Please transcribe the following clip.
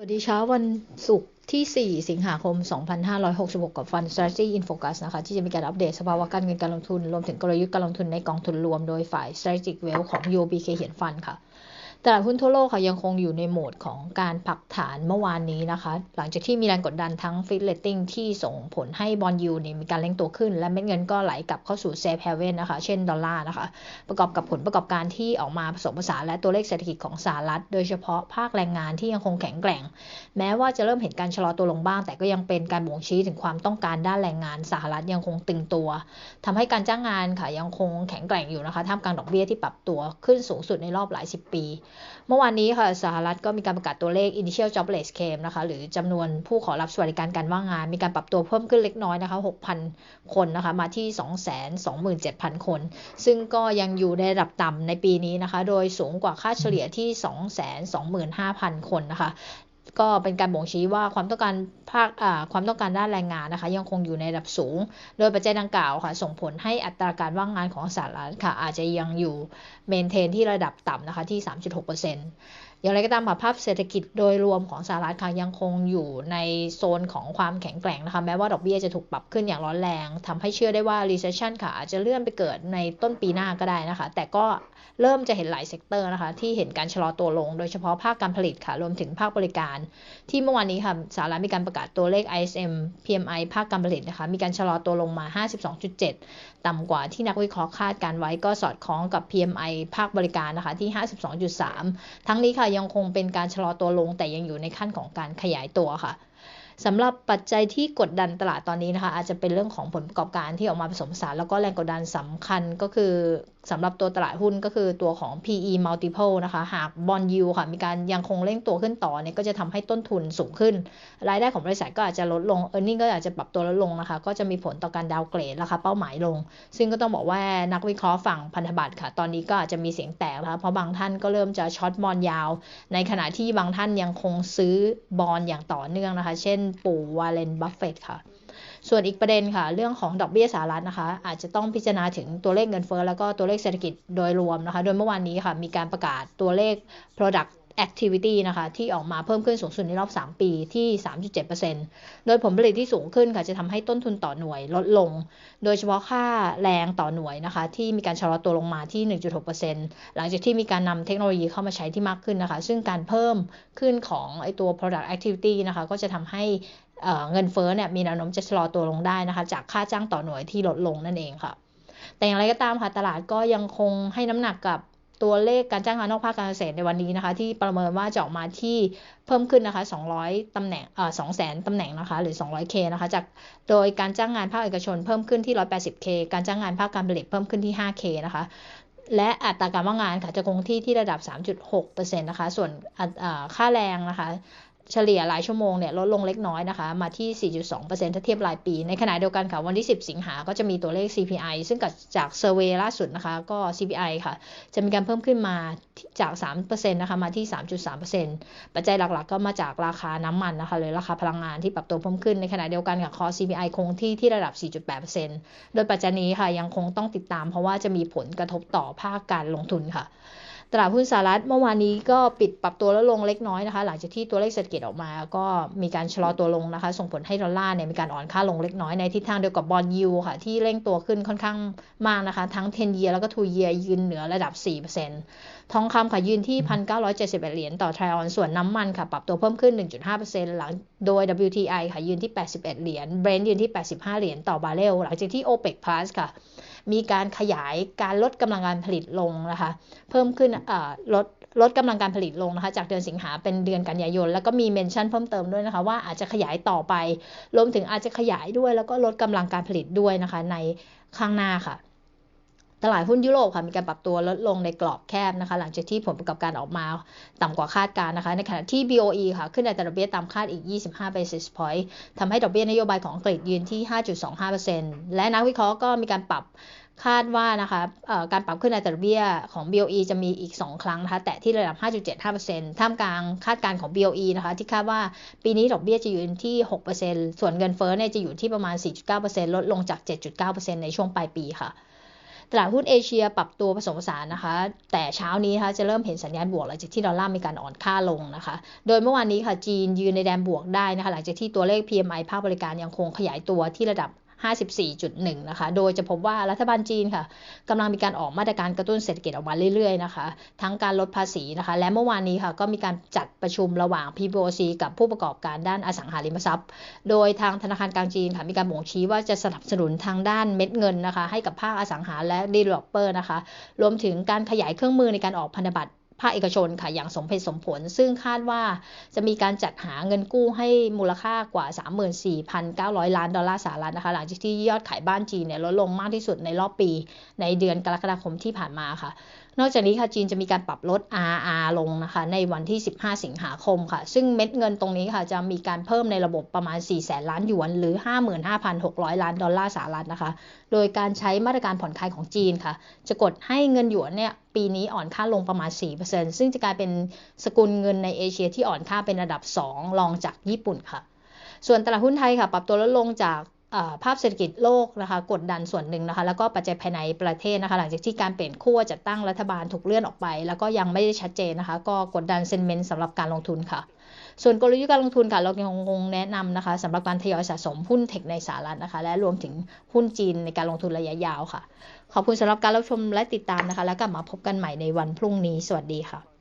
สวัสดีเช้าวันศุกร์ที่ 4 สิงหาคม 2566 กับ Fund Strategy in Focus นะคะ ที่จะมีการอัปเดตสภาวะการเงินการลงทุน รวมถึงกลยุทธ์การลงทุนในกองทุนรวม โดยฝ่าย Strategic Wealth ของ UOB k เหียนฟันค่ะ ตลาดหุ้นทั่วโลกค่ะยังคงอยู่ในโหมดของการผักฐานเมื่อวานนี้นะคะ หลังจากที่มีแรงกดดันทั้งฟิตเลตติ้งที่ส่งผลให้บอลยูนี่มีการเล่งตัวขึ้น และเม็ดเงินก็ไหลกลับเข้าสู่เซฟเฮเว่นนะคะ เช่นดอลลาร์นะคะ ประกอบกับผลประกอบการที่ออกมาผสมผสานและตัวเลขเศรษฐกิจของสหรัฐ โดยเฉพาะภาคแรงงานที่ยังคงแข็งแกร่ง แม้ว่าจะเริ่มเห็นการชะลอตัวลงบ้าง แต่ก็ยังเป็นการบ่งชี้ถึงความต้องการด้านแรงงานสหรัฐยังคงตึงตัวทำให้การจ้างงานค่ะยังคงแข็งแกร่งอยู่นะคะท่ามกลางดอกเบี้ยที่ปรับตัวขึ้นสูงสุดในรอบหลายสิบปีเมื่อวานนี้ค่ะสหรัฐก็มีการประกาศตัวเลข initial jobless claim นะคะ หรือจำนวนผู้ขอรับสวัสดิการการว่างงาน มีการปรับตัวเพิ่มขึ้นเล็กน้อยนะคะ 6,000 คนนะคะ มาที่ 227,000 คน ซึ่งก็ยังอยู่ในระดับต่ำในปีนี้นะคะ โดยสูงกว่าค่าเฉลี่ยที่ 225,000 คนนะคะ ก็เป็นการบ่งชี้ว่าความต้องการภาคความต้องการด้านแรงงานนะคะ ยังคงอยู่ในระดับสูง โดยปัจจัยดังกล่าวค่ะ ส่งผลให้อัตราการว่างงานของสหรัฐค่ะ อาจจะยังอยู่เมนเทนที่ระดับต่ำนะคะที่ 3.6%อย่างไรก็ตามภาพเศรษฐกิจโดยรวมของสหรัฐค่ะยังคงอยู่ในโซนของความแข็งแกร่งนะคะแม้ว่าดอกเบี้ยจะถูกปรับขึ้นอย่างร้อนแรงทำให้เชื่อได้ว่า recession ค่ะอาจจะเลื่อนไปเกิดในต้นปีหน้าก็ได้นะคะ แต่ก็เริ่มจะเห็นหลายเซกเตอร์นะคะที่เห็นการชะลอตัวลง โดยเฉพาะภาคการผลิตค่ะรวมถึงภาคบริการที่เมื่อวานนี้ค่ะสหรัฐมีการประกาศตัวเลข ISM PMI ภาคการผลิตนะคะ มีการชะลอตัวลงมา 52.7 ต่ำกว่าที่นักวิเคราะห์คาดการไว้ก็สอดคล้องกับ PMI ภาคบริการนะคะที่ 52.3 ทั้งนี้ค่ะยังคงเป็นการชะลอตัวลงแต่ยังอยู่ในขั้นของการขยายตัวค่ะ สำหรับปัจจัยที่กดดันตลาดตอนนี้นะคะ อาจจะเป็นเรื่องของผลประกอบการที่ออกมาผสมผสานแล้วก็แรงกดดันสำคัญก็คือสำหรับตัวตลาดหุ้นก็คือตัวของ PE multiple นะคะ หากบอลยูค่ะ มีการยังคงเร่งตัวขึ้นต่อเนี่ยก็จะทำให้ต้นทุนสูงขึ้น รายได้ของบริษัทก็อาจจะลดลง e a r n i n g ก็อาจจะปรับตัวลดลงนะคะ ก็จะมีผลต่อการดาวเกรดราคาเป้าหมายลง ซึ่งก็ต้องบอกว่านักวิเคราะห์ฝั่งพันธบัตรค่ะ ตอนนี้ก็อาจจะมีเสียงแตกนะคะเพราะบางท่านก็เริ่มจะช็อตบอลยาว ในขณะที่บางท่านยังคงซื้อบอลอย่างต่อเนื่องนะคะ เช่นปู่วาเลนบัฟเฟตค่ะ ส่วนอีกประเด็นค่ะ เรื่องของดอกเบี้ยสหรัฐนะคะ อาจจะต้องพิจารณาถึงตัวเลขเงินเฟ้อแล้วก็ตัวเลขเศรษฐกิจโดยรวมนะคะ โดยเมื่อวานนี้ค่ะ มีการประกาศตัวเลข product activity นะคะ ที่ออกมาเพิ่มขึ้นสูงสุดในรอบ 3 ปีที่ 3.7%โดยผลผลิตที่สูงขึ้นค่ะจะทำให้ต้นทุนต่อหน่วยลดลง โดยเฉพาะค่าแรงต่อหน่วยนะคะ ที่มีการชะลอตัวลงมาที่ 1.6%หลังจากที่มีการนำเทคโนโลยีเข้ามาใช้ที่มากขึ้นนะคะ ซึ่งการเพิ่มขึ้นของไอตัว product activity นะคะ ก็จะทำให้เงินเฟ้อเนี่ยมีแนวโน้มจะชะลอตัวลงได้นะคะ จากค่าจ้างต่อหน่วยที่ลดลงนั่นเองค่ะ แต่อย่างไรก็ตามค่ะตลาดก็ยังคงให้น้ำหนักกับ ตัวเลขการจ้างงานนอกภาคการเกษตรในวันนี้นะคะ ที่ประเมินว่าจะออกมาที่เพิ่มขึ้นนะคะ 200 ตำแหน่งเอ่อ200,000 ตำแหน่งนะคะ หรือ 200K นะคะ จาก โดยการจ้างงานภาคเอกชนเพิ่มขึ้นที่ 180K การจ้างงานภาคการผลิตเพิ่มขึ้นที่ 5K นะคะ และอัตราการว่างงานค่ะจะคงที่ที่ระดับ 3.6%นะคะ ส่วนค่าแรงนะคะ เฉลี่ยรายชั่วโมงเนี่ยลดลงเล็กน้อยนะคะ มาที่ 4.2%ถ้าเทียบรายปี ในขณะเดียวกันค่ะวันที่ 10 สิงหาก็จะมีตัวเลข CPI ซึ่งจากเซอร์เวยล่าสุดนะคะ ก็ CPI ค่ะ จะมีการเพิ่มขึ้นมาจาก 3%นะคะ มาที่ 3.3%ปัจจัยหลักๆ ก็มาจากราคาน้ำมันนะคะหรือราคาพลังงานที่ปรับตัวเพิ่มขึ้น ในขณะเดียวกันค่ะคอ CPI คงที่ที่ระดับ 4.8%โดยปัจจัยนี้ค่ะยังคงต้องติดตาม เพราะว่าจะมีผลกระทบต่อภาคการลงทุนค่ะ ตลาดหุ้นสหรัฐเมื่อวานนี้ก็ปิดปรับตัวแลดลงเล็กน้อยนะคะ หลังจากที่ตัวเลขเศรษฐกิจออกมา ก็มีการชะลอตัวลงนะคะ ส่งผลให้ดอลลาร์เนี่ยมีการอ่อนค่าลงเล็กน้อยในทิศทางเดียวกับบอลยูค่ะ ที่เร่งตัวขึ้นค่อนข้างมากนะคะ ทั้ง 10 year แล้วก็ 2 year ยืนเหนือระดับ 4%ทองคำค่ะยืนที่ 1,971 เหรียญต่อทริออน ส่วนน้ำมันค่ะ ปรับตัวเพิ่มขึ้น 1.5%หลังโดย WTI ค่ะยืนที่ 81 เหรียญ Brent ยืนที่ 85 เหรียญต่อบาร์เรลหลังจากที่ OPEC Plus ค่ะ มีการขยายการลดกำลังการผลิตลงนะคะ เพิ่มขึ้นลดลดกำลังการผลิตลงนะคะ จากเดือนสิงหาเป็นเดือนกันยายน แล้วก็มีเมนชั่นเพิ่มเติมด้วยนะคะ ว่าอาจจะขยายต่อไป รวมถึงอาจจะขยายด้วย แล้วก็ลดกำลังการผลิตด้วยนะคะ ในข้างหน้าค่ะ ตลาดหุ้นยุโรปค่ะมีการปรับตัวลดลงในกรอบแคบนะคะ หลังจากที่ผลประกอบการออกมาต่ำกว่าคาดการนะคะ ในขณะที่ BOE ค่ะ ขึ้นอัตราดอกเบี้ยตามคาดอีก 25 basis point ทำให้ดอกเบี้ยนโยบายของอังกฤษยืนที่ 5.25%และนักวิเคราะห์ก็มีการปรับคาดว่านะคะการปรับขึ้นอัตราดอกเบี้ยของ BOE จะมีอีก 2 ครั้งนะคะ แต่ที่ระดับ 5.75%ท่ามกลางคาดการณ์ของ BOE นะคะ ที่คาดว่าปีนี้ดอกเบี้ยจะอยู่ที่ 6%ส่วนเงินเฟ้อเนี่ยจะอยู่ที่ประมาณ 4.9%ลดลงจาก 7.9%ในช่วงปลายปีค่ะ ตลาดหุ้นเอเชียปรับตัวผสมผสานนะคะ แต่เช้านี้นะคะจะเริ่มเห็นสัญญาณบวกหลังจากที่ดอลลาร์มีการอ่อนค่าลงนะคะ โดยเมื่อวานนี้ค่ะจีนยืนในแดนบวกได้นะคะหลังจากที่ตัวเลข PMI ภาคบริการยังคงขยายตัวที่ระดับ 54.1 นะคะ โดยจะพบว่ารัฐบาลจีนค่ะกำลังมีการออกมาตรการกระตุ้นเศรษฐกิจออกมาเรื่อยๆนะคะ ทั้งการลดภาษีนะคะ และเมื่อวานนี้ค่ะก็มีการจัดประชุมระหว่าง PBOC กับผู้ประกอบการด้านอสังหาริมทรัพย์ โดยทางธนาคารกลางจีนค่ะมีการบ่งชี้ว่าจะสนับสนุนทางด้านเม็ดเงินนะคะ ให้กับภาคอสังหาและ developer นะคะ รวมถึงการขยายเครื่องมือในการออกพันธบัตร ภาคเอกชนค่ะอย่างสมเหตุสมผล ซึ่งคาดว่าจะมีการจัดหาเงินกู้ให้มูลค่ากว่า 34,900 ล้านดอลลาร์สหรัฐนะคะ หลังจากที่ยอดขายบ้านจีนเนี่ยลดลงมากที่สุดในรอบปี ในเดือนกรกฎาคมที่ผ่านมาค่ะ นอกจากนี้ค่ะจีนจะมีการปรับลด RR ลงนะคะในวันที่ 15 สิงหาคมค่ะ ซึ่งเม็ดเงินตรงนี้ค่ะจะมีการเพิ่มในระบบประมาณ 4 แสนล้านหยวนหรือ 55,600 ล้านดอลลาร์สหรัฐนะคะ โดยการใช้มาตรการผ่อนคลายของจีนค่ะ จะกดให้เงินหยวนเนี่ยปีนี้อ่อนค่าลงประมาณ 4%ซึ่งจะกลายเป็นสกุลเงินในเอเชียที่อ่อนค่าเป็นระดับ 2 รองจากญี่ปุ่นค่ะ ส่วนตลาดหุ้นไทยค่ะ ปรับตัวลดลงจาก ภาพเศรษฐกิจโลกนะคะกดดันส่วนหนึ่งนะคะแล้วก็ปัจจัยภายในประเทศนะคะหลังจากที่การเปลี่ยนขั้วจัดตั้งรัฐบาลถูกเลื่อนออกไป แล้วก็ยังไม่ได้ชัดเจนนะคะ ก็กดดันเซนเมนต์สำหรับการลงทุนค่ะ ส่วนกลยุทธ์การลงทุนค่ะเรายังคงแนะนำนะคะสำหรับการทยอยสะสมหุ้นเทคในสหรัฐนะคะ และรวมถึงหุ้นจีนในการลงทุนระยะยาวค่ะ ขอบคุณสำหรับการรับชมและติดตามนะคะ แล้วกลับมาพบกันใหม่ในวันพรุ่งนี้สวัสดีค่ะ